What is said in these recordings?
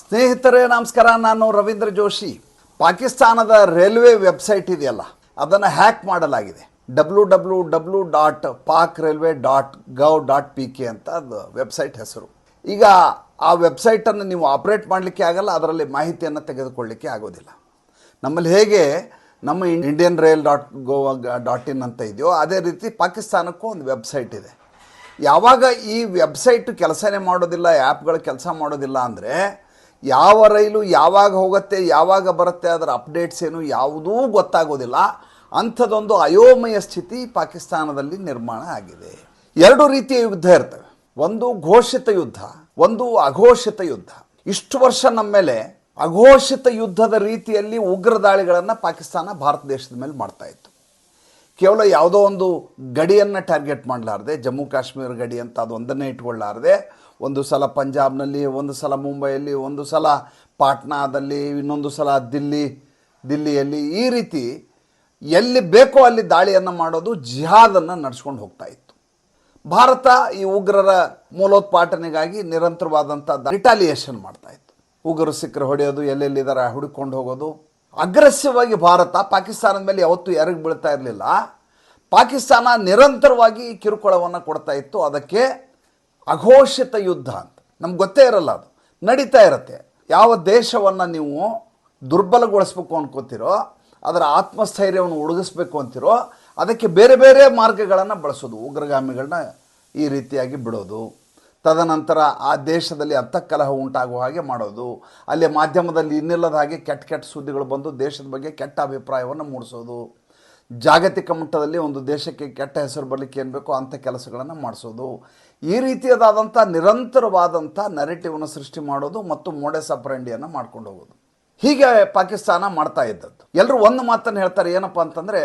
ಸ್ನೇಹಿತರೇ, ನಮಸ್ಕಾರ. ನಾನು ರವೀಂದ್ರ ಜೋಶಿ. ಪಾಕಿಸ್ತಾನದ ರೈಲ್ವೆ ವೆಬ್ಸೈಟ್ ಇದೆಯಲ್ಲ, ಅದನ್ನು ಹ್ಯಾಕ್ ಮಾಡಲಾಗಿದೆ. W W W dot Pak railway dot gov dot P K ಅಂತ ಅದು ವೆಬ್ಸೈಟ್ ಹೆಸರು. ಈಗ ಆ ವೆಬ್ಸೈಟನ್ನು ನೀವು ಆಪ್ರೇಟ್ ಮಾಡಲಿಕ್ಕೆ ಆಗಲ್ಲ, ಅದರಲ್ಲಿ ಮಾಹಿತಿಯನ್ನು ತೆಗೆದುಕೊಳ್ಳಲಿಕ್ಕೆ ಆಗೋದಿಲ್ಲ. ನಮ್ಮಲ್ಲಿ ಹೇಗೆ, ನಮ್ಮ Indian rail dot gov dot in ಅಂತ ಇದೆಯೋ, ಅದೇ ರೀತಿ ಪಾಕಿಸ್ತಾನಕ್ಕೂ ಒಂದು ವೆಬ್ಸೈಟ್ ಇದೆ. ಯಾವಾಗ ಈ ವೆಬ್ಸೈಟ್ ಕೆಲಸನೇ ಮಾಡೋದಿಲ್ಲ ಆ್ಯಪ್ಗಳು ಕೆಲಸ ಮಾಡೋದಿಲ್ಲ ಅಂದರೆ ಯಾವ ರೈಲು ಯಾವಾಗ ಹೋಗುತ್ತೆ, ಯಾವಾಗ ಬರುತ್ತೆ ಅದರ ಅಪ್ಡೇಟ್ಸ್ ಏನು ಯಾವುದೂ ಗೊತ್ತಾಗೋದಿಲ್ಲ. ಅಂಥದ್ದೊಂದು ಅಯೋಮಯ ಸ್ಥಿತಿ ಪಾಕಿಸ್ತಾನದಲ್ಲಿ ನಿರ್ಮಾಣ ಆಗಿದೆ. ಎರಡು ರೀತಿಯ ಯುದ್ಧ ಇರ್ತವೆ. ಒಂದು ಘೋಷಿತ ಯುದ್ಧ, ಒಂದು ಅಘೋಷಿತ ಯುದ್ಧ. ಇಷ್ಟು ವರ್ಷ ನಮ್ಮ ಮೇಲೆ ಅಘೋಷಿತ ಯುದ್ಧದ ರೀತಿಯಲ್ಲಿ ಉಗ್ರ ದಾಳಿಗಳನ್ನು ಪಾಕಿಸ್ತಾನ ಭಾರತ ದೇಶದ ಮೇಲೆ ಮಾಡ್ತಾ ಇತ್ತು. ಕೇವಲ ಯಾವುದೋ ಒಂದು ಗಡಿಯನ್ನು ಟಾರ್ಗೆಟ್ ಮಾಡಲಾರದೆ, ಜಮ್ಮು ಕಾಶ್ಮೀರ ಗಡಿ ಅಂತ ಅದು ಒಂದನ್ನೇ ಇಟ್ಕೊಳ್ಳಾರದೆ. ಒಂದು ಸಲ ಪಂಜಾಬ್ನಲ್ಲಿ, ಒಂದು ಸಲ ಮುಂಬೈಯಲ್ಲಿ, ಒಂದು ಸಲ ಪಾಟ್ನಾದಲ್ಲಿ, ಇನ್ನೊಂದು ಸಲ ದಿಲ್ಲಿ, ದಿಲ್ಲಿಯಲ್ಲಿ ಈ ರೀತಿ ಎಲ್ಲಿ ಬೇಕೋ ಅಲ್ಲಿ ದಾಳಿಯನ್ನು ಮಾಡೋದು, ಜಿಹಾದನ್ನು ನಡೆಸ್ಕೊಂಡು ಹೋಗ್ತಾ ಇತ್ತು. ಭಾರತ ಈ ಉಗ್ರರ ಮೂಲೋತ್ಪಾಟನೆಗಾಗಿ ನಿರಂತರವಾದಂಥ ರಿಟಾಲಿಯೇಷನ್ ಮಾಡ್ತಾ ಇತ್ತು. ಉಗ್ರರು ಸಿಕ್ಕರು ಹೊಡೆಯೋದು ಎಲ್ಲೆಲ್ಲಿದ್ದಾರೆ ಹುಡುಕೊಂಡು ಹೋಗೋದು ಅಗ್ರೆಸಿವ್ ಭಾರತ ಪಾಕಿಸ್ತಾನದ ಮೇಲೆ ಯಾವತ್ತೂ ಯಾರಿಗೂ ಬೀಳ್ತಾ ಇರಲಿಲ್ಲ. ಪಾಕಿಸ್ತಾನ ನಿರಂತರವಾಗಿ ಕಿರುಕುಳವನ್ನು ಕೊಡ್ತಾ ಇತ್ತು. ಅದಕ್ಕೆ ಅಘೋಷಿತ ಯುದ್ಧ ಅಂತ. ನಮ್ಗೆ ಗೊತ್ತೇ ಇರಲ್ಲ ಅದು. ನಡೀತಾ ಇರುತ್ತೆ. ಯಾವ ದೇಶವನ್ನು ನೀವು ದುರ್ಬಲಗೊಳಿಸ್ಬೇಕು ಅನ್ಕೋತಿರೋ, ಅದರ ಆತ್ಮಸ್ಥೈರ್ಯವನ್ನು ಉಡುಗಿಸ್ಬೇಕು ಅಂತಿರೋ, ಅದಕ್ಕೆ ಬೇರೆ ಬೇರೆ ಮಾರ್ಗಗಳನ್ನು ಬಳಸೋದು ಉಗ್ರಗಾಮಿಗಳನ್ನ ಈ ರೀತಿಯಾಗಿ ಬಿಡೋದು. ತದನಂತರ ಆ ದೇಶದಲ್ಲಿ ಅಂತಃಕಲಹ ಉಂಟಾಗುವ ಹಾಗೆ ಮಾಡೋದು. ಅಲ್ಲಿ ಮಾಧ್ಯಮದಲ್ಲಿ ಇನ್ನಿಲ್ಲದ ಹಾಗೆ ಕೆಟ್ಟ ಕೆಟ್ಟ ಸುದ್ದಿಗಳು ಬಂದು ದೇಶದ ಬಗ್ಗೆ ಕೆಟ್ಟ ಅಭಿಪ್ರಾಯವನ್ನು ಮೂಡಿಸೋದು. ಜಾಗತಿಕ ಮಟ್ಟದಲ್ಲಿ ಒಂದು ದೇಶಕ್ಕೆ ಕೆಟ್ಟ ಹೆಸರು ಬರಲಿಕ್ಕೆ ಏನು ಬೇಕೋ ಅಂಥ ಕೆಲಸಗಳನ್ನು ಮಾಡಿಸೋದು. ಈ ರೀತಿಯದಾದಂಥ ನಿರಂತರವಾದಂಥ ನೆರೆಟಿವನ್ನು ಸೃಷ್ಟಿ ಮಾಡೋದು ಮತ್ತು ಮೋಡೆ ಸಪ್ರಂಡಿಯನ್ನು ಮಾಡ್ಕೊಂಡು ಹೋಗೋದು. ಹೀಗೆ ಪಾಕಿಸ್ತಾನ ಮಾಡ್ತಾ ಇದ್ದದ್ದು. ಎಲ್ಲರೂ ಒಂದು ಮಾತನ್ನು ಹೇಳ್ತಾರೆ, ಏನಪ್ಪ ಅಂತಂದರೆ,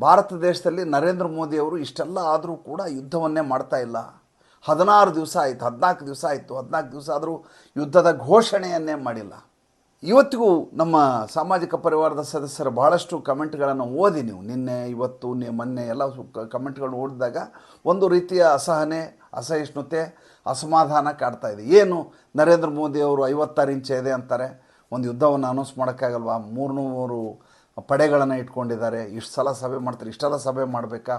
ಭಾರತ ದೇಶದಲ್ಲಿ ನರೇಂದ್ರ ಮೋದಿಯವರು ಇಷ್ಟೆಲ್ಲ ಆದರೂ ಕೂಡ ಯುದ್ಧವನ್ನೇ ಮಾಡ್ತಾ ಇಲ್ಲ. ಹದಿನಾರು ದಿವಸ ಆಯಿತು, ಹದಿನಾಲ್ಕು ದಿವಸ ಆಯಿತು, ಹದಿನಾಲ್ಕು ದಿವಸ ಆದರೂ ಯುದ್ಧದ ಘೋಷಣೆಯನ್ನೇ ಮಾಡಿಲ್ಲ. ಇವತ್ತಿಗೂ ನಮ್ಮ ಸಾಮಾಜಿಕ ಪರಿವಾರದ ಸದಸ್ಯರು ಬಹಳಷ್ಟು ಕಮೆಂಟ್ಗಳನ್ನು ಓದಿ ನೀವು. ನಿನ್ನೆ, ಇವತ್ತು ಮೊನ್ನೆ ಎಲ್ಲ ಕಮೆಂಟ್ಗಳು ಓದಿದಾಗ ಒಂದು ರೀತಿಯ ಅಸಹನೆ, ಅಸಹಿಷ್ಣುತೆ, ಅಸಮಾಧಾನ ಕಾಡ್ತಾ ಇದೆ. ಏನು ನರೇಂದ್ರ ಮೋದಿ ಅವರು ಐವತ್ತಾರು ಇಂಚೆ ಇದೆ ಅಂತಾರೆ, ಒಂದು ಯುದ್ಧವನ್ನು ಅನೌನ್ಸ್ ಮಾಡೋಕ್ಕಾಗಲ್ವಾ? ಮೂರ್ನೂರು ಪಡೆಗಳನ್ನು ಇಟ್ಕೊಂಡಿದ್ದಾರೆ. ಇಷ್ಟು ಸಲ ಸಭೆ ಮಾಡ್ತಾರೆ, ಇಷ್ಟೆಲ್ಲ ಸಭೆ ಮಾಡಬೇಕಾ?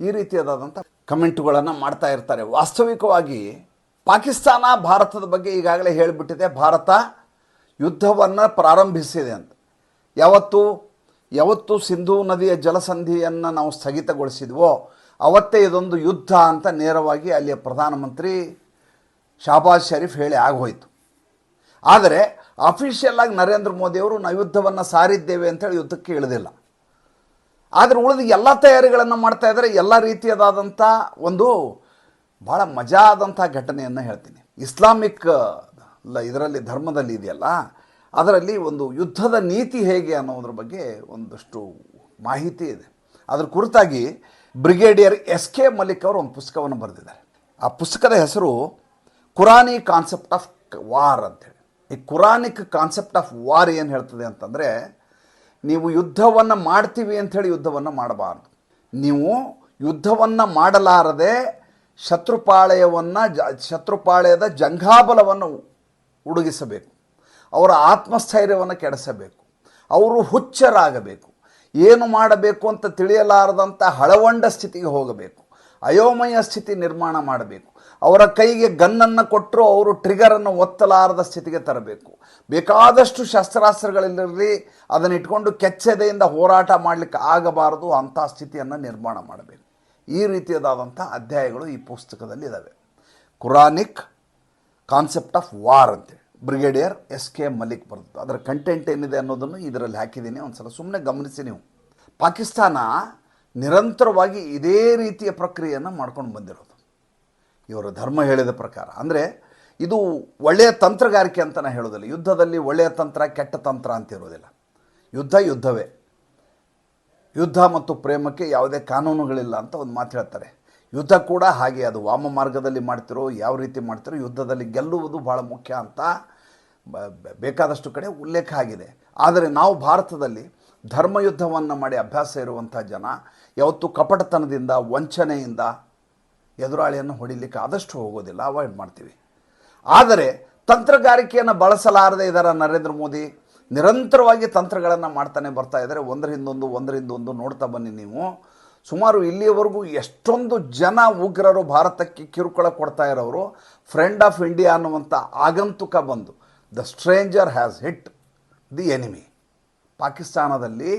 ಈ ರೀತಿಯಾದಂಥ ಕಮೆಂಟುಗಳನ್ನು ಮಾಡ್ತಾ ಇರ್ತಾರೆ. ವಾಸ್ತವಿಕವಾಗಿ ಪಾಕಿಸ್ತಾನ ಭಾರತದ ಬಗ್ಗೆ ಈಗಾಗಲೇ ಹೇಳಿಬಿಟ್ಟಿದೆ. ಭಾರತ ಯುದ್ಧವನ್ನು ಪ್ರಾರಂಭಿಸಿದೆ ಅಂತ. ಯಾವತ್ತು? ಯಾವತ್ತು ಸಿಂಧೂ ನದಿಯ ಜಲಸಂಧಿಯನ್ನು ನಾವು ಸ್ಥಗಿತಗೊಳಿಸಿದ್ವೋ ಅವತ್ತೇ ಇದೊಂದು ಯುದ್ಧ ಅಂತ ನೇರವಾಗಿ ಅಲ್ಲಿಯ ಪ್ರಧಾನಮಂತ್ರಿ ಶಾಬಾಜ್ ಶರೀಫ್ ಹೇಳಿ ಆಗೋಯಿತು. ಆದರೆ ಅಫಿಷಿಯಲ್ಲಾಗಿ ನರೇಂದ್ರ ಮೋದಿಯವರು ನಾವು ಯುದ್ಧವನ್ನು ಸಾರಿದ್ದೇವೆ ಅಂತೇಳಿ ಯುದ್ಧಕ್ಕೆ ಇಳಿದಿಲ್ಲ. ಆದರೆ ಉಳಿದ ಎಲ್ಲ ತಯಾರಿಗಳನ್ನು ಮಾಡ್ತಾ ಇದ್ದಾರೆ ಎಲ್ಲ ರೀತಿಯದಾದಂಥ ಒಂದು ಭಾಳ ಮಜಾ ಆದಂಥ ಘಟನೆಯನ್ನು ಹೇಳ್ತೀನಿ. ಇಸ್ಲಾಮಿಕ್ ಇದರಲ್ಲಿ ಧರ್ಮದಲ್ಲಿ ಇದೆಯಲ್ಲ, ಅದರಲ್ಲಿ ಒಂದು ಯುದ್ಧದ ನೀತಿ ಹೇಗೆ ಅನ್ನೋದ್ರ ಬಗ್ಗೆ ಒಂದಷ್ಟು ಮಾಹಿತಿ ಇದೆ. ಅದರ ಕುರಿತಾಗಿ ಬ್ರಿಗೇಡಿಯರ್ ಎಸ್ ಕೆ ಮಲಿಕ್ ಅವರು ಒಂದು ಪುಸ್ತಕವನ್ನು ಬರೆದಿದ್ದಾರೆ. ಆ ಪುಸ್ತಕದ ಹೆಸರು ಕುರಾನಿ ಕಾನ್ಸೆಪ್ಟ್ ಆಫ್ ವಾರ್ ಅಂತೇಳಿ ಈ ಕುರಾನಿಕ್ ಕಾನ್ಸೆಪ್ಟ್ ಆಫ್ ವಾರ್ ಏನು ಹೇಳ್ತದೆ ಅಂತಂದರೆ ನೀವು ಯುದ್ಧವನ್ನು ಮಾಡ್ತೀವಿ ಅಂಥೇಳಿ ಯುದ್ಧವನ್ನು ಮಾಡಬಾರ್ದು. ನೀವು ಯುದ್ಧವನ್ನು ಮಾಡಲಾರದೆ ಶತ್ರುಪಾಳಯವನ್ನು ಜ, ಶತ್ರುಪಾಳಯದ ಜಂಘಾಬಲವನ್ನು ಉಡುಗಿಸಬೇಕು. ಅವರ ಆತ್ಮಸ್ಥೈರ್ಯವನ್ನು ಕೆಡಿಸಬೇಕು. ಅವರು ಹುಚ್ಚರಾಗಬೇಕು. ಏನು ಮಾಡಬೇಕು ಅಂತ ತಿಳಿಯಲಾರದಂಥ ಹಳವಂಡ ಸ್ಥಿತಿಗೆ ಹೋಗಬೇಕು. ಅಯೋಮಯ ಸ್ಥಿತಿ ನಿರ್ಮಾಣ ಮಾಡಬೇಕು. ಅವರ ಕೈಗೆ ಗನ್ನನ್ನು ಕೊಟ್ಟರು ಅವರು ಟ್ರಿಗರನ್ನು ಒತ್ತಲಾರದ ಸ್ಥಿತಿಗೆ ತರಬೇಕು. ಬೇಕಾದಷ್ಟು ಶಸ್ತ್ರಾಸ್ತ್ರಗಳಿರಲಿ ಅದನ್ನು ಇಟ್ಕೊಂಡು ಕೆಚ್ಚೆದೆಯಿಂದ ಹೋರಾಟ ಮಾಡಲಿಕ್ಕೆ ಆಗಬಾರದು ಅಂಥ ಸ್ಥಿತಿಯನ್ನು ನಿರ್ಮಾಣ ಮಾಡಬೇಕು. ಈ ರೀತಿಯದಾದಂಥ ಅಧ್ಯಾಯಗಳು ಈ ಪುಸ್ತಕದಲ್ಲಿ ಇದ್ದಾವೆ ಕುರಾನಿಕ್ ಕಾನ್ಸೆಪ್ಟ್ ಆಫ್ ವಾರ್ ಅಂತೇಳಿ ಬ್ರಿಗೇಡಿಯರ್ ಎಸ್ ಕೆ ಮಲಿಕ್ ಬರ್ತದೆ ಅದರ ಕಂಟೆಂಟ್ ಏನಿದೆ ಅನ್ನೋದನ್ನು ಇದರಲ್ಲಿ ಹಾಕಿದ್ದೀನಿ. ಒಂದು ಸಲ ಸುಮ್ಮನೆ ಗಮನಿಸಿ ನೀವು. ಪಾಕಿಸ್ತಾನ ನಿರಂತರವಾಗಿ ಇದೇ ರೀತಿಯ ಪ್ರಕ್ರಿಯೆಯನ್ನು ಮಾಡ್ಕೊಂಡು ಬಂದಿರೋದು. ಇವರ ಧರ್ಮ ಹೇಳಿದ ಪ್ರಕಾರ. ಅಂದರೆ ಇದು ಒಳ್ಳೆಯ ತಂತ್ರಗಾರಿಕೆ ಅಂತ ಹೇಳೋದಿಲ್ಲ. ಯುದ್ಧದಲ್ಲಿ ಒಳ್ಳೆಯ ತಂತ್ರ, ಕೆಟ್ಟ ತಂತ್ರ ಅಂತ ಇರೋದಿಲ್ಲ. ಯುದ್ಧ ಯುದ್ಧವೇ. ಯುದ್ಧ ಮತ್ತು ಪ್ರೇಮಕ್ಕೆ ಯಾವುದೇ ಕಾನೂನುಗಳಿಲ್ಲ ಅಂತ ಒಂದು ಮಾತು ಹೇಳ್ತಾರೆ. ಯುದ್ಧ ಕೂಡ ಹಾಗೆ, ಅದು ವಾಮ ಮಾರ್ಗದಲ್ಲಿ ಮಾಡ್ತಿರೋ, ಯಾವ ರೀತಿ ಮಾಡ್ತಿರೋ, ಯುದ್ಧದಲ್ಲಿ ಗೆಲ್ಲುವುದು ಭಾಳ ಮುಖ್ಯ ಅಂತ ಬೇಕಾದಷ್ಟು ಕಡೆ ಉಲ್ಲೇಖ ಆಗಿದೆ. ಆದರೆ ನಾವು ಭಾರತದಲ್ಲಿ ಧರ್ಮಯುದ್ಧವನ್ನು ಮಾಡಿ ಅಭ್ಯಾಸ ಇರುವಂಥ ಜನ ಯಾವತ್ತು ಕಪಟತನದಿಂದ, ವಂಚನೆಯಿಂದ ಎದುರಾಳಿಯನ್ನು ಹೊಡಿಲಿಕ್ಕೆ ಆದಷ್ಟು ಹೋಗೋದಿಲ್ಲ ಅವಾಯ್ಡ್ ಮಾಡ್ತೀವಿ. ಆದರೆ ತಂತ್ರಗಾರಿಕೆಯನ್ನು ಬಳಸಲಾರದೆ ಇದ್ದಾರೆ ನರೇಂದ್ರ ಮೋದಿ. ನಿರಂತರವಾಗಿ ತಂತ್ರಗಳನ್ನು ಮಾಡ್ತಾನೆ ಬರ್ತಾ ಇದ್ದಾರೆ ಒಂದರಿಂದೊಂದು ಒಂದರಿಂದೊಂದು ನೋಡ್ತಾ ಬನ್ನಿ ನೀವು. ಸುಮಾರು ಇಲ್ಲಿಯವರೆಗೂ ಎಷ್ಟೊಂದು ಜನ ಉಗ್ರರು ಭಾರತಕ್ಕೆ ಕಿರುಕುಳ ಕೊಡ್ತಾ ಇರೋರು. ಫ್ರೆಂಡ್ ಆಫ್ ಇಂಡಿಯಾ ಅನ್ನುವಂಥ ಆಗಂತುಕ ಬಂದು the stranger has hit the enemy ಪಾಕಿಸ್ತಾನದಲ್ಲಿ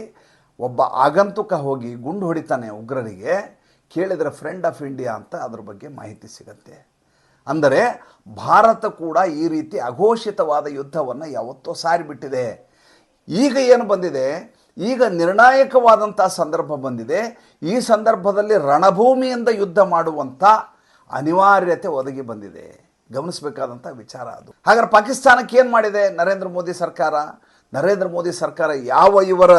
ಒಬ್ಬ ಆಗಂತುಕ ಹೋಗಿ ಗುಂಡು ಹೊಡಿತಾನೆ ಉಗ್ರರಿಗೆ, ಕೇಳಿದರೆ ಫ್ರೆಂಡ್ ಆಫ್ ಇಂಡಿಯಾ ಅಂತ ಅದ್ರ ಬಗ್ಗೆ ಮಾಹಿತಿ ಸಿಗತ್ತೆ. ಅಂದರೆ ಭಾರತ ಕೂಡ ಈ ರೀತಿ ಅಘೋಷಿತವಾದ ಯುದ್ಧವನ್ನು ಯಾವತ್ತೋ ಸಾರಿಬಿಟ್ಟಿದೆ. ಈಗ ಏನು ಬಂದಿದೆ? ಈಗ ನಿರ್ಣಾಯಕವಾದಂಥ ಸಂದರ್ಭ ಬಂದಿದೆ. ಈ ಸಂದರ್ಭದಲ್ಲಿ ರಣಭೂಮಿಯಿಂದ ಯುದ್ಧ ಮಾಡುವಂಥ ಅನಿವಾರ್ಯತೆ ಒದಗಿ ಬಂದಿದೆ. ಗಮನಿಸಬೇಕಾದಂಥ ವಿಚಾರ ಅದು. ಹಾಗಾದ್ರೆ ಪಾಕಿಸ್ತಾನಕ್ಕೆ ಏನು ಮಾಡಿದೆ ನರೇಂದ್ರ ಮೋದಿ ಸರ್ಕಾರ? ನರೇಂದ್ರ ಮೋದಿ ಸರ್ಕಾರ ಯಾವ ಇವರ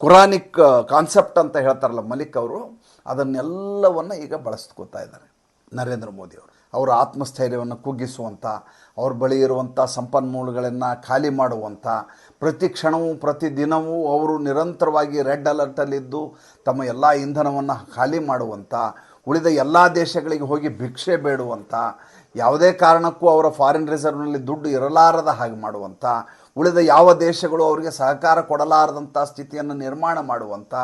ಕುರಾನಿಕ್ ಕಾನ್ಸೆಪ್ಟ್ ಅಂತ ಹೇಳ್ತಾರಲ್ಲ ಮಲಿಕ್ ಅವರು, ಅದನ್ನೆಲ್ಲವನ್ನು ಈಗ ಬಳಸ್ಕೋತಾ ಇದ್ದಾರೆ ನರೇಂದ್ರ ಮೋದಿಯವರು ಅವರ. ಆತ್ಮಸ್ಥೈರ್ಯವನ್ನು ಕುಗ್ಗಿಸುವಂಥ ಅವ್ರ ಬಳಿ ಇರುವಂಥ ಸಂಪನ್ಮೂಲಗಳನ್ನು ಖಾಲಿ ಮಾಡುವಂಥ ಪ್ರತಿ ಕ್ಷಣವೂ, ಪ್ರತಿ ದಿನವೂ ಅವರು ನಿರಂತರವಾಗಿ ರೆಡ್ ಅಲರ್ಟಲ್ಲಿದ್ದು ತಮ್ಮ ಎಲ್ಲ ಇಂಧನವನ್ನು ಖಾಲಿ ಮಾಡುವಂಥ ಉಳಿದ ಎಲ್ಲ ದೇಶಗಳಿಗೆ ಹೋಗಿ ಭಿಕ್ಷೆ ಬೇಡುವಂಥ ಯಾವುದೇ ಕಾರಣಕ್ಕೂ ಅವರ ಫಾರಿನ್ ರಿಸರ್ವ್ನಲ್ಲಿ ದುಡ್ಡು ಇರಲಾರದ ಹಾಗೆ ಮಾಡುವಂಥ ಉಳಿದ ಯಾವ ದೇಶಗಳು ಅವರಿಗೆ ಸಹಕಾರ ಕೊಡಲಾರದಂಥ ಸ್ಥಿತಿಯನ್ನು ನಿರ್ಮಾಣ ಮಾಡುವಂಥ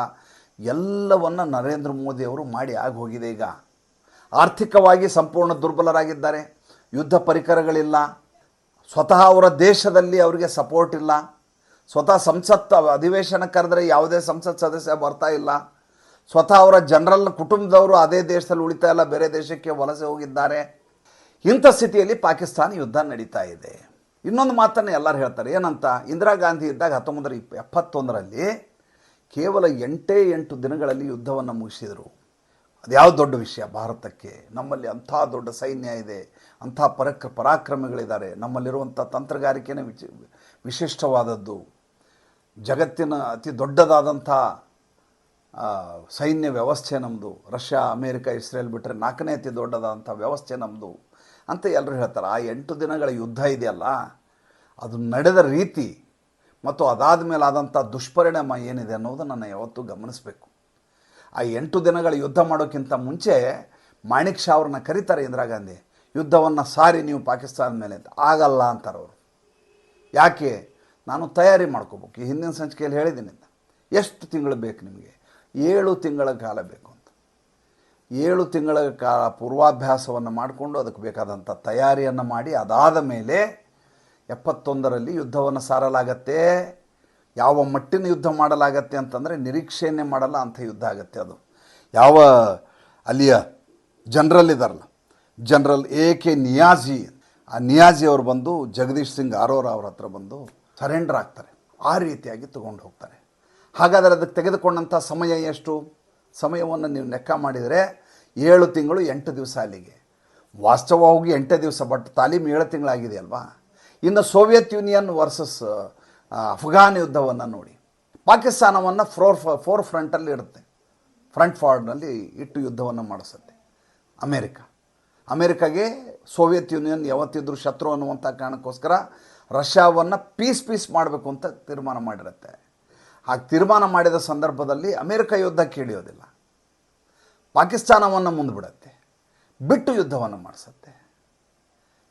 ಎಲ್ಲವನ್ನು ನರೇಂದ್ರ ಮೋದಿ ಅವರು ಮಾಡಿ ಆಗಿ ಹೋಗಿದೆ ಈಗ. ಆರ್ಥಿಕವಾಗಿ ಸಂಪೂರ್ಣ ದುರ್ಬಲರಾಗಿದ್ದಾರೆ. ಯುದ್ಧ ಪರಿಕರಗಳಿಲ್ಲ. ಸ್ವತಃ ಅವರ ದೇಶದಲ್ಲಿ ಅವರಿಗೆ ಸಪೋರ್ಟ್ ಇಲ್ಲ. ಸ್ವತಃ ಸಂಸತ್ ಅಧಿವೇಶನ ಕರೆದರೆ ಯಾವುದೇ ಸಂಸತ್ ಸದಸ್ಯ ಬರ್ತಾ ಇಲ್ಲ. ಸ್ವತಃ ಅವರ ಜನರಲ್ ಕುಟುಂಬದವರು ಅದೇ ದೇಶದಲ್ಲಿ ಉಳಿತಾ ಇಲ್ಲ, ಬೇರೆ ದೇಶಕ್ಕೆ ವಲಸೆ ಹೋಗಿದ್ದಾರೆ. ಇಂಥ ಸ್ಥಿತಿಯಲ್ಲಿ ಪಾಕಿಸ್ತಾನ ಯುದ್ಧ ನಡೀತಾ ಇದೆ. ಇನ್ನೊಂದು ಮಾತನ್ನು ಎಲ್ಲರೂ ಹೇಳ್ತಾರೆ. ಏನಂತ? ಇಂದಿರಾ ಗಾಂಧಿ ಇದ್ದಾಗ ಹತ್ತೊಂಬತ್ತರ ಇಪ್ಪ ಎಪ್ಪತ್ತೊಂದರಲ್ಲಿ ಕೇವಲ ಎಂಟೇ ಎಂಟು ದಿನಗಳಲ್ಲಿ ಯುದ್ಧವನ್ನು ಮುಗಿಸಿದರು. ಅದ್ಯಾವ ದೊಡ್ಡ ವಿಷಯ? ಭಾರತಕ್ಕೆ. ನಮ್ಮಲ್ಲಿ ಅಂಥ ದೊಡ್ಡ ಸೈನ್ಯ ಇದೆ. ಅಂಥ ಪರಕ್ರ ಪರಾಕ್ರಮಗಳಿದ್ದಾರೆ. ನಮ್ಮಲ್ಲಿರುವಂಥ ತಂತ್ರಗಾರಿಕೆನೇ ವಿಚಿ ವಿಶಿಷ್ಟವಾದದ್ದು. ಜಗತ್ತಿನ ಅತಿ ದೊಡ್ಡದಾದಂಥ ಸೈನ್ಯ ವ್ಯವಸ್ಥೆ ನಮ್ಮದು ರಷ್ಯಾ, ಅಮೇರಿಕಾ, ಇಸ್ರೇಲ್ ಬಿಟ್ಟರೆ ನಾಲ್ಕನೇ ಅತಿ ದೊಡ್ಡದಾದಂಥ ವ್ಯವಸ್ಥೆ ನಮ್ಮದು ಅಂತ ಎಲ್ಲರೂ ಹೇಳ್ತಾರೆ, ಆ ಎಂಟು ದಿನಗಳ ಯುದ್ಧ ಇದೆಯಲ್ಲ, ಅದು ನಡೆದ ರೀತಿ ಮತ್ತು ಅದಾದ ಮೇಲೆ ಆದಂಥ ದುಷ್ಪರಿಣಾಮ ಏನಿದೆ ಅನ್ನೋದು ನಾನು ಯಾವತ್ತೂ ಗಮನಿಸಬೇಕು. ಆ ಎಂಟು ದಿನಗಳ ಯುದ್ಧ ಮಾಡೋಕ್ಕಿಂತ ಮುಂಚೆ ಮಾಣಿಕ್ ಶಾ ಅವ್ರನ್ನ ಕರೀತಾರೆ ಇಂದಿರಾ ಗಾಂಧಿ, ಯುದ್ಧವನ್ನು ಸಾರಿ, ನೀವು ಪಾಕಿಸ್ತಾನದ ಮೇಲೆ ಅಂತ. ಆಗಲ್ಲ ಅಂತಾರೆ ಅವರು. ಯಾಕೆ? ನಾನು ತಯಾರಿ ಮಾಡ್ಕೋಬೇಕು. ಹಿಂದಿನ ಸಂಚಿಕೆಯಲ್ಲಿ ಹೇಳಿದ್ದೀನಿ. ಎಷ್ಟು ತಿಂಗಳು ಬೇಕು ನಿಮಗೆ? ಏಳು ತಿಂಗಳ ಕಾಲ ಬೇಕು. ಏಳು ತಿಂಗಳ ಕಾಲ ಪೂರ್ವಾಭ್ಯಾಸವನ್ನು ಮಾಡಿಕೊಂಡು ಅದಕ್ಕೆ ಬೇಕಾದಂಥ ತಯಾರಿಯನ್ನು ಮಾಡಿ ಅದಾದ ಮೇಲೆ ಎಪ್ಪತ್ತೊಂದರಲ್ಲಿ ಯುದ್ಧವನ್ನು ಸಾರಲಾಗತ್ತೆ. ಯಾವ ಮಟ್ಟಿನ ಯುದ್ಧ ಮಾಡಲಾಗತ್ತೆ ಅಂತಂದರೆ ನಿರೀಕ್ಷೆಯನ್ನೇ ಮಾಡಲ್ಲ ಅಂಥ ಯುದ್ಧ ಆಗತ್ತೆ ಅದು. ಯಾವ ಅಲ್ಲಿಯ ಜನರಲ್ ಇದ್ದಾರಲ್ಲ ಜನರಲ್ ಎ ಕೆ ನಿಯಾಜಿ, ಆ ನಿಯಾಜಿ ಅವರು ಬಂದು, ಜಗದೀಶ್ ಸಿಂಗ್ ಅರೋರ ಅವ್ರ ಹತ್ರ ಬಂದು ಸರೆಂಡರ್ ಆಗ್ತಾರೆ. ಆ ರೀತಿಯಾಗಿ ತಗೊಂಡು ಹೋಗ್ತಾರೆ. ಹಾಗಾದರೆ ಅದಕ್ಕೆ ತೆಗೆದುಕೊಂಡಂಥ ಸಮಯ ಎಷ್ಟು? ಸಮಯವನ್ನು ನೀವು ಲೆಕ್ಕ ಮಾಡಿದರೆ ಏಳು ತಿಂಗಳು ಎಂಟು ದಿವಸ ಅಲ್ಲಿಗೆ. ವಾಸ್ತವವಾಗಿ ಎಂಟೇ ದಿವಸ ಬಟ್ ತಾಲೀಮ್ ಏಳು ತಿಂಗಳಾಗಿದೆ ಅಲ್ವಾ? ಇನ್ನು ಸೋವಿಯತ್ ಯೂನಿಯನ್ ವರ್ಸಸ್ ಅಫ್ಘಾನ್ ಯುದ್ಧವನ್ನು ನೋಡಿ. ಪಾಕಿಸ್ತಾನವನ್ನು ಫ್ರೋರ್ ಫೋರ್ ಫ್ರಂಟಲ್ಲಿ ಇಡುತ್ತೆ. ಫ್ರಂಟ್ ಫಾರ್ಡ್ನಲ್ಲಿ ಇಟ್ಟು ಯುದ್ಧವನ್ನು ಮಾಡಿಸುತ್ತೆ. ಅಮೇರಿಕ. ಅಮೇರಿಕಾಗೆ ಸೋವಿಯತ್ ಯೂನಿಯನ್ ಯಾವತ್ತಿದ್ರೂ ಶತ್ರು ಅನ್ನುವಂಥ ಕಾರಣಕ್ಕೋಸ್ಕರ ರಷ್ಯಾವನ್ನು ಪೀಸ್ ಪೀಸ್ ಮಾಡಬೇಕು ಅಂತ ತೀರ್ಮಾನ ಮಾಡಿರುತ್ತೆ. ಹಾಗೆ ತೀರ್ಮಾನ ಮಾಡಿದ ಸಂದರ್ಭದಲ್ಲಿ ಅಮೆರಿಕ ಯುದ್ಧ ಕೇಳಿಯೋದಿಲ್ಲ. ಪಾಕಿಸ್ತಾನವನ್ನು ಮುಂದ್ಬಿಡತ್ತೆ. ಬಿಟ್ಟು ಯುದ್ಧವನ್ನು ಮಾಡಿಸುತ್ತೆ.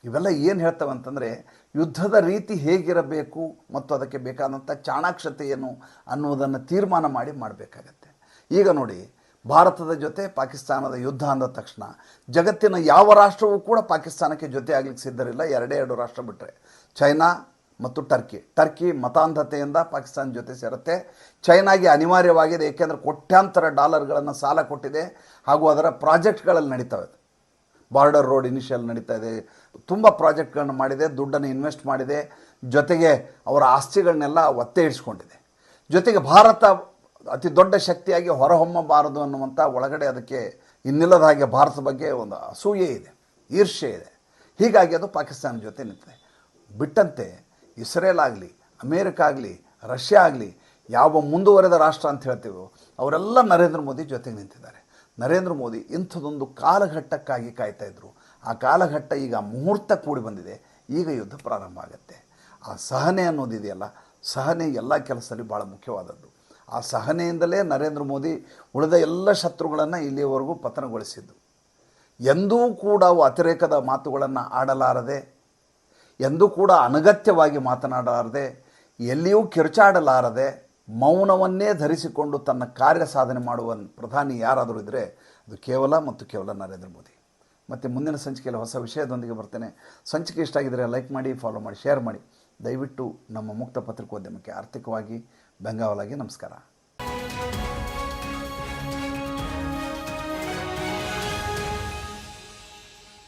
ಇವೆಲ್ಲ ಏನು ಹೇಳ್ತವೆ ಅಂತಂದರೆ ಯುದ್ಧದ ರೀತಿ ಹೇಗಿರಬೇಕು ಮತ್ತು ಅದಕ್ಕೆ ಬೇಕಾದಂಥ ಚಾಣಾಕ್ಷತೆ ಏನು ಅನ್ನೋದನ್ನು ತೀರ್ಮಾನ ಮಾಡಿ ಮಾಡಬೇಕಾಗತ್ತೆ. ಈಗ ನೋಡಿ, ಭಾರತದ ಜೊತೆ ಪಾಕಿಸ್ತಾನದ ಯುದ್ಧ ಅಂದ ತಕ್ಷಣ ಜಗತ್ತಿನ ಯಾವ ರಾಷ್ಟ್ರವೂ ಕೂಡ ಪಾಕಿಸ್ತಾನಕ್ಕೆ ಜೊತೆ ಆಗಲಿಕ್ಕೆ ಸಿದ್ಧರಿಲ್ಲ. ಎರಡೇ ಎರಡು ರಾಷ್ಟ್ರ ಬಿಟ್ಟರೆ ಚೈನಾ ಮತ್ತು ಟರ್ಕಿ. ಟರ್ಕಿ ಮತಾಂಧತೆಯಿಂದ ಪಾಕಿಸ್ತಾನ ಜೊತೆ ಸೇರುತ್ತೆ. ಚೈನಾಗೆ ಅನಿವಾರ್ಯವಾಗಿದೆ, ಏಕೆಂದರೆ ಕೋಟ್ಯಾಂತರ ಡಾಲರ್ಗಳನ್ನು ಸಾಲ ಕೊಟ್ಟಿದೆ ಹಾಗೂ ಅದರ ಪ್ರಾಜೆಕ್ಟ್ಗಳಲ್ಲಿ ನಡೀತವೆ. ಬಾರ್ಡರ್ ರೋಡ್ ಇನಿಷಿಯಲ್ ನಡೀತಾ ಇದೆ. ತುಂಬ ಪ್ರಾಜೆಕ್ಟ್ಗಳನ್ನ ಮಾಡಿದೆ, ದುಡ್ಡನ್ನು ಇನ್ವೆಸ್ಟ್ ಮಾಡಿದೆ. ಜೊತೆಗೆ ಅವರ ಆಸ್ತಿಗಳನ್ನೆಲ್ಲ ಒತ್ತೆ ಇಡಿಸ್ಕೊಂಡಿದೆ. ಜೊತೆಗೆ ಭಾರತ ಅತಿ ದೊಡ್ಡ ಶಕ್ತಿಯಾಗಿ ಹೊರಹೊಮ್ಮಬಾರದು ಅನ್ನುವಂಥ ಒಳಗಡೆ ಅದಕ್ಕೆ ಇನ್ನಿಲ್ಲದ ಹಾಗೆ ಭಾರತದ ಬಗ್ಗೆ ಒಂದು ಅಸೂಯೆ ಇದೆ ಈರ್ಷೆ ಇದೆ. ಹೀಗಾಗಿ ಅದು ಪಾಕಿಸ್ತಾನ ಜೊತೆ ನಿಂತಿದೆ. ಬಿಟ್ಟಂತೆ ಇಸ್ರೇಲ್ ಆಗಲಿ, ಅಮೇರಿಕ ಆಗಲಿ, ರಷ್ಯಾ ಆಗಲಿ, ಯಾವ ಮುಂದುವರೆದ ರಾಷ್ಟ್ರ ಅಂತ ಹೇಳ್ತೀವೋ, ಅವರೆಲ್ಲ ನರೇಂದ್ರ ಮೋದಿ ಜೊತೆಗೆ ನಿಂತಿದ್ದಾರೆ. ನರೇಂದ್ರ ಮೋದಿ ಇಂಥದೊಂದು ಕಾಲಘಟ್ಟಕ್ಕಾಗಿ ಕಾಯ್ತಾ ಇದ್ರು. ಆ ಕಾಲಘಟ್ಟ ಈಗ ಮುಹೂರ್ತ ಕೂಡಿ ಬಂದಿದೆ. ಈಗ ಯುದ್ಧ ಪ್ರಾರಂಭ ಆಗುತ್ತೆ. ಆ ಸಹನೆ ಅನ್ನೋದಿದೆಯಲ್ಲ ಸಹನೆ ಎಲ್ಲ ಕೆಲಸದಲ್ಲಿ ಭಾಳ ಮುಖ್ಯವಾದದ್ದು. ಆ ಸಹನೆಯಿಂದಲೇ ನರೇಂದ್ರ ಮೋದಿ ಉಳಿದ ಎಲ್ಲ ಶತ್ರುಗಳನ್ನು ಇಲ್ಲಿಯವರೆಗೂ ಪತನಗೊಳಿಸಿದ್ದು. ಎಂದೂ ಕೂಡ ಅತಿರೇಕದ ಮಾತುಗಳನ್ನು ಆಡಲಾರದೆ ಎಂದೂ ಕೂಡ ಅನಗತ್ಯವಾಗಿ ಮಾತನಾಡಲಾರದೆ, ಎಲ್ಲಿಯೂ ಕಿರುಚಾಡಲಾರದೆ ಮೌನವನ್ನೇ ಧರಿಸಿಕೊಂಡು ತನ್ನ ಕಾರ್ಯ ಸಾಧನೆ ಮಾಡುವ ಪ್ರಧಾನಿ ಯಾರಾದರೂ ಇದ್ದರೆ ಅದು ಕೇವಲ ಮತ್ತು ಕೇವಲ ನರೇಂದ್ರ ಮೋದಿ. ಮತ್ತು ಮುಂದಿನ ಸಂಚಿಕೆಯಲ್ಲಿ ಹೊಸ ವಿಷಯದೊಂದಿಗೆ ಬರ್ತೇನೆ. ಸಂಚಿಕೆ ಇಷ್ಟ ಆಗಿದ್ದರೆ ಲೈಕ್ ಮಾಡಿ ಫಾಲೋ ಮಾಡಿ ಶೇರ್ ಮಾಡಿ. ದಯವಿಟ್ಟು ನಮ್ಮ ಮುಕ್ತ ಪತ್ರಿಕೋದ್ಯಮಕ್ಕೆ ಆರ್ಥಿಕವಾಗಿ ಬೆಂಗಾವಲಾಗಿ ನಮಸ್ಕಾರ.